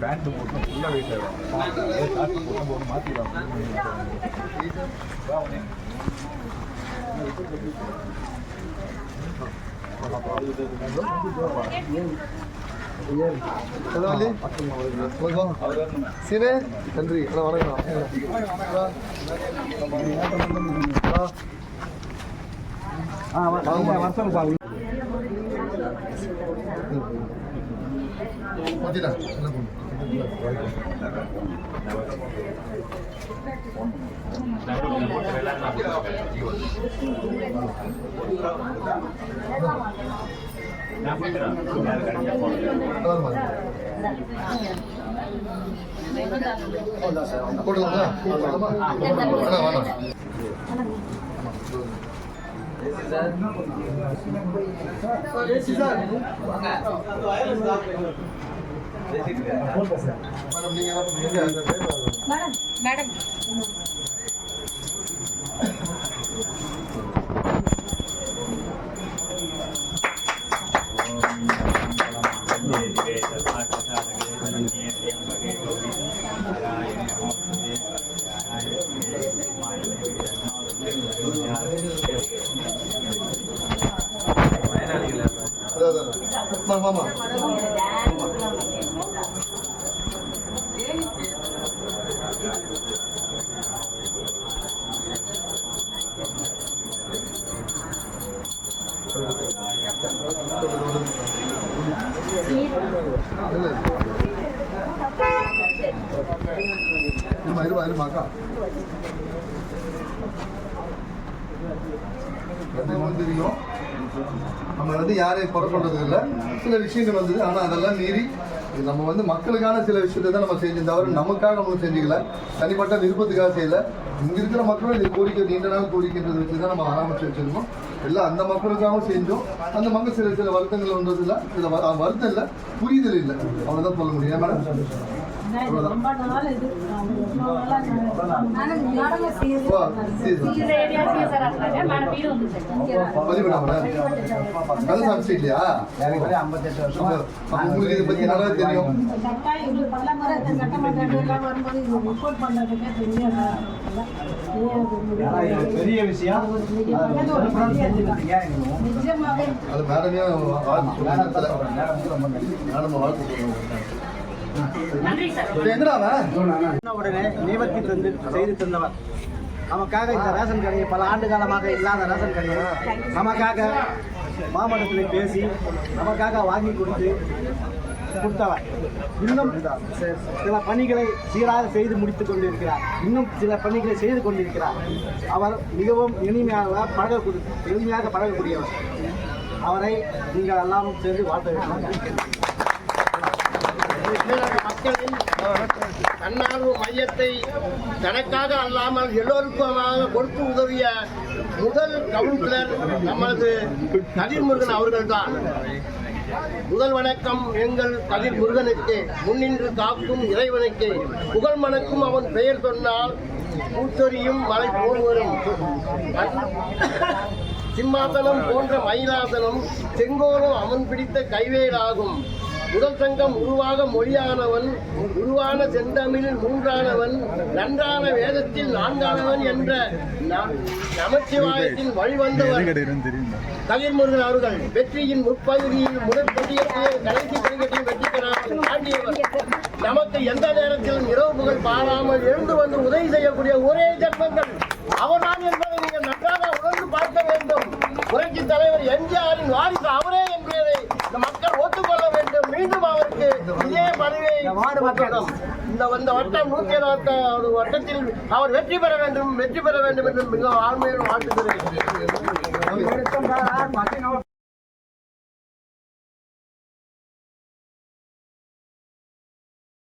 Pant போட்டு ஃபுல்லாக wait ஆகும் காசு போட்டு போட்டு சீனே நன்றி வணக்கம் வேணாம் மேடம் మేడం మేడం பண்ணுவீங்க? மேடம் அதான், அதான். மாமா மாமா வந்து நம்ம வந்து யாரையும் குறை சொல்றது இல்லை. சில விஷயங்கள் வந்தது ஆனால் அதெல்லாம் மீறி நம்ம வந்து மக்களுக்கான சில விஷயத்தை தான் நம்ம செஞ்சு தவிர நமக்காக நம்ம செஞ்சுக்கல. தனிப்பட்ட விருப்பத்துக்காக செய்யலை. இங்கே இருக்கிற மக்களும் இது கோரிக்கை நீண்ட நாள் கோரிக்கைன்றது வச்சு தான் நம்ம ஆரம்பிச்சு வச்சுருக்கோம். எல்லாம் அந்த மக்களுக்காகவும் செஞ்சோம். அந்த மக்கள் சில சில வருத்தங்கள் வந்ததில்லை சில வருத்தம் இல்லை புரிதல் இல்லை. அவ்வளோதான் சொல்ல முடியும். மேடம்? ஸ்ட்ரீட்லையா சூப்பர். அப்ப உங்களுக்கு இதை பத்தி நல்லா தெரியும். பெரிய பெரிய விஷயம். நிஜமாவே அது மேடமே மேடம் உடனே நிவர்த்தி தந்து செய்து தந்தவர். நமக்காக இந்த ரேஷன் கடையை பல ஆண்டு காலமாக இல்லாத ரேஷன் கடையை நமக்காக மாமட்டத்தில் பேசி நமக்காக வாங்கி கொடுத்து கொடுத்தவர். இன்னும் சி- சில பணிகளை சீராக செய்து முடித்துக் கொண்டிருக்கிறார். இன்னும் சில பணிகளை செய்து கொண்டிருக்கிறார். அவர் மிகவும் எளிமையாக பழக எளிமையாக பழகக்கூடியவர். அவரை நீங்கள் எல்லாம் சேர்ந்து வாழ்த்த வேண்டும். மக்களின் தன்னார்வ மையத்தை தனக்காக அல்லாமல் எல்லோருக்குமாக கொடுத்து உதவிய முதல் கவுன்சிலர் நமது கதிர்முருகன் அவர்கள்தான். முதல் வணக்கம் எங்கள் கதிர் முருகனுக்கு முன்னின்று காக்கும் இறைவனுக்கு. புகழ் மணக்கும் அவன் பெயர் சொன்னால் பூச்சொரியும் மலை போல் வரும் சிம்மாசனம் போன்ற மயிலாசனம் செங்கோலும் அவன் பிடித்த கைவேலாகும். முதல் சங்கம் உருவாக மொழியானவன் உருவான செந்தமிழில் மூன்றானவன் நன்றான வேதத்தில் நான்கானவன் என்ற நமச்சிவாயத்தின் வழிவந்தவர் கதிர்முருகன் அவர்கள். வெற்றியின் முற்பகுதியில் முதல் கொடியத்தையே கடைசி படிக்கட்டையும் வெற்றி பெறாமல் நமக்கு எந்த நேரத்திலும் இரவு புகழ் பாராமல் எழுந்து வந்து உதவி செய்யக்கூடிய ஒரே ஜென்மங்கள் அவர்தான் என்பதை நீங்கள் நன்றாக உணர்ந்து பார்க்க வேண்டும். புரட்சி தலைவர் எம்ஜிஆரின் வாரிசு அவரே என்பதை மக்கள் இதே பதவியை. இந்த இந்த வட்டம் நூத்தி இருபத்தி வட்டத்தில் அவர் வெற்றி பெற வேண்டும் வெற்றி பெற வேண்டும் என்று மிக ஆழ்மையோடு வாழ்த்துகிறேன்